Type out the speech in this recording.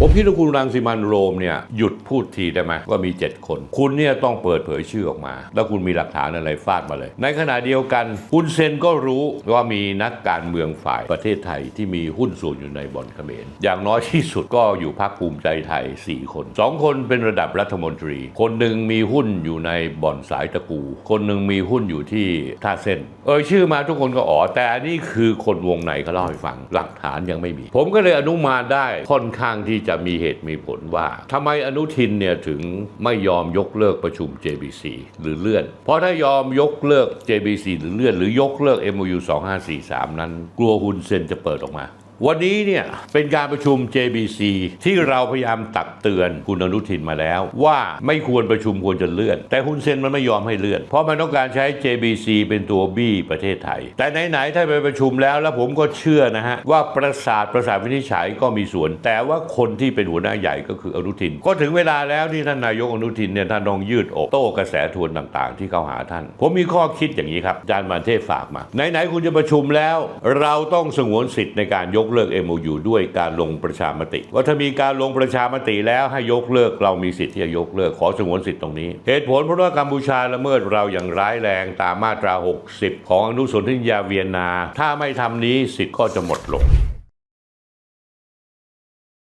ผมคิดว่าคุณรังสิมันโรมเนี่ยหยุดพูดทีได้ไหมว่ามี 7 คน คุณเนี่ยต้องเปิดเผยชื่อออกมา แล้วคุณมีหลักฐานอะไรฟาดมาเลย ในขณะเดียวกันคุณเซนก็รู้ว่ามีนักการเมืองฝ่ายประเทศไทยที่มีหุ้นส่วนอยู่ในบ่อนเขมรอย่างน้อยที่สุดก็อยู่พรรคภูมิใจไทย 4 คน 2 คนเป็นระดับรัฐมนตรี คนหนึ่งมีหุ้นอยู่ในบ่อนสายตะกู คนหนึ่งมีหุ้นอยู่ที่ท่าเส้น เอ่ยชื่อมาทุกคนก็อ๋อแต่นนี้คือคนวงในเขาเล่าให้ฟังหลักฐานยังไม่มี ผมก็เลยอนุมานได้ค่อนข้างที่จะมีเหตุมีผลว่าทำไมอนุทินเนี่ยถึงไม่ยอมยกเลิกประชุม JBC หรือเลื่อน เพราะถ้ายอมยกเลิก JBC หรือเลื่อน หรือยกเลิก MOU 2543 นั้น กลัวฮุนเซนจะเปิดออกมา วันนี้เนี่ยเป็นการประชุม JBC ที่เราพยายามตักเตือนคุณอนุทินมาแล้ว ว่าไม่ควรประชุมควรจะเลื่อน แต่ฮุนเซนมันไม่ยอมให้เลื่อน เพราะมันต้องการใช้ JBC เป็นตัวบี้ประเทศไทย แต่ไหนๆถ้าไปประชุมแล้วแล้วผมก็เชื่อนะฮะ ว่าประสาทประสาทวินิจฉัยก็มีส่วน แต่ว่าคนที่เป็นหัวหน้าใหญ่ก็คืออนุทิน ก็ถึงเวลาแล้วที่ท่านนายกอนุทินเนี่ยท่านต้องยืดอกโต้กระแสทวนต่างๆ ที่เข้าหาท่าน ผมมีข้อคิดอย่างนี้ครับอาจารย์มันเทพฝากมาไหนๆคุณจะประชุมแล้ว เราต้องสงวนสิทธิ์ในการยกกเลิก MOU ด้วยการลงประชามติ ว่าถ้ามีการลงประชามติแล้วให้ยกเลิกเรามีสิทธิ์ที่จะยกเลิกขอสงวนสิทธิ์ตรงนี้ เหตุผลเพราะว่ากัมพูชาละเมิดเราอย่างร้ายแรงตามมาตรา 60 ของอนุสนธิญญาเวียนนา ถ้าไม่ทำนี้สิทธิ์ก็จะหมดลง